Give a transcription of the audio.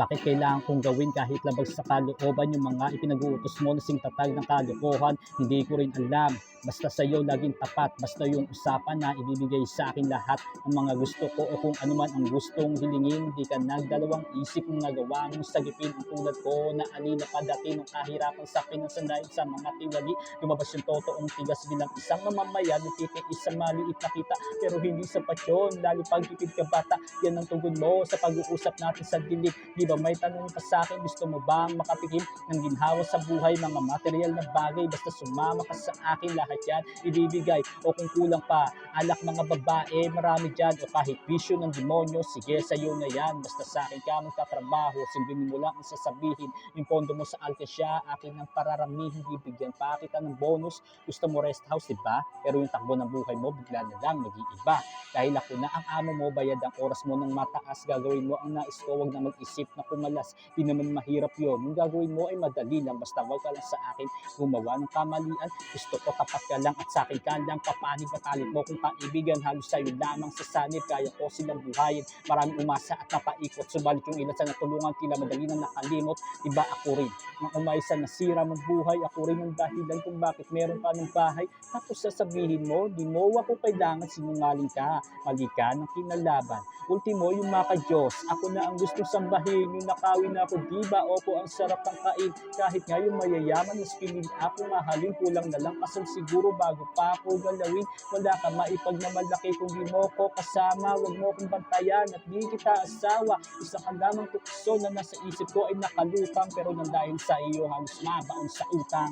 Bakit kailangan kong gawin kahit labag sa kalooban yung mga ipinag-uutos mo na singtatag ng kalokohan? Hindi ko rin alam. Basta sa iyo laging tapat. Basta yung usapan na ibibigay sa akin lahat ng mga gusto ko o kung ano man ang gustong hilingin. Di ka nagdalawang isip ng nagawa mong sagipin ang tulad ko na alila pa dati ng kahirapan sa pinasanayin sa mga tiwali. Lumabas yung totoong tigas bilang isang mamamayan nagtitiis sa maliit na kita pero hindi sapat yun. Lalo pag tipid ka bata, yan ang tugon mo sa pag-uusap natin sa dilig. Di ba may tanong ka sa akin, gusto mo bang makapikim ng ginhawa sa buhay, mga material na bagay, basta sumama ka sa akin, lahat yan ibibigay. O kung kulang pa, alak mga babae, marami dyan, o kahit bisyo ng demonyo, sige sa'yo na yan, basta sa akin ka magtatrabaho, sundin mo lang ang sasabihin, yung pondo mo sa Alcasya, akin ang pararamihin, bibigyan pa kita ng bonus, gusto mo rest house, di ba? Pero yung takbo ng buhay mo, bigla na lang nag-iiba. Dahil ako na ang amo mo, bayad ang oras mo ng mataas, gagawin mo ang nais ko, wag na mag-isip na kumalas. Di naman mahirap yon. Yung gagawin mo ay madali lang, basta wag ka lang sa akin gumawa ng kamalian. Gusto ko tapat ka lang at sa akin ka lang, papanig matalit mo kung kaibigan, halos sa'yo lamang sa sanib, kaya ko silang buhayin. Maraming umasa at napaikot, subalit yung ilan sa natulungan, tila madali na nakalimot, iba ako rin. Nang umaysa nasira mong buhay, ako rin yung dahilan kung bakit meron ka ng bahay. Tapos sasabihin mo, di mo ako kailangan sinungaling ka, mali ka ng kinalaban. Ultimo, yung maka Diyos, ako na ang gusto sambahin, yung nakawin ako, di ba? Opo, ang sarap ng kain. Kahit nga yung mayayaman, mas piling ako mahalin, kulang na lang kasal siguro bago pa ako galawin. Wala ka maipagmamalaki kung di mo ko kasama. Huwag mo kong bantayan at di kita asawa. Isa ka lamang tukso na nasa isip ko ay nakalutang pero nang dahil sa iyo halos mabaon sa utang.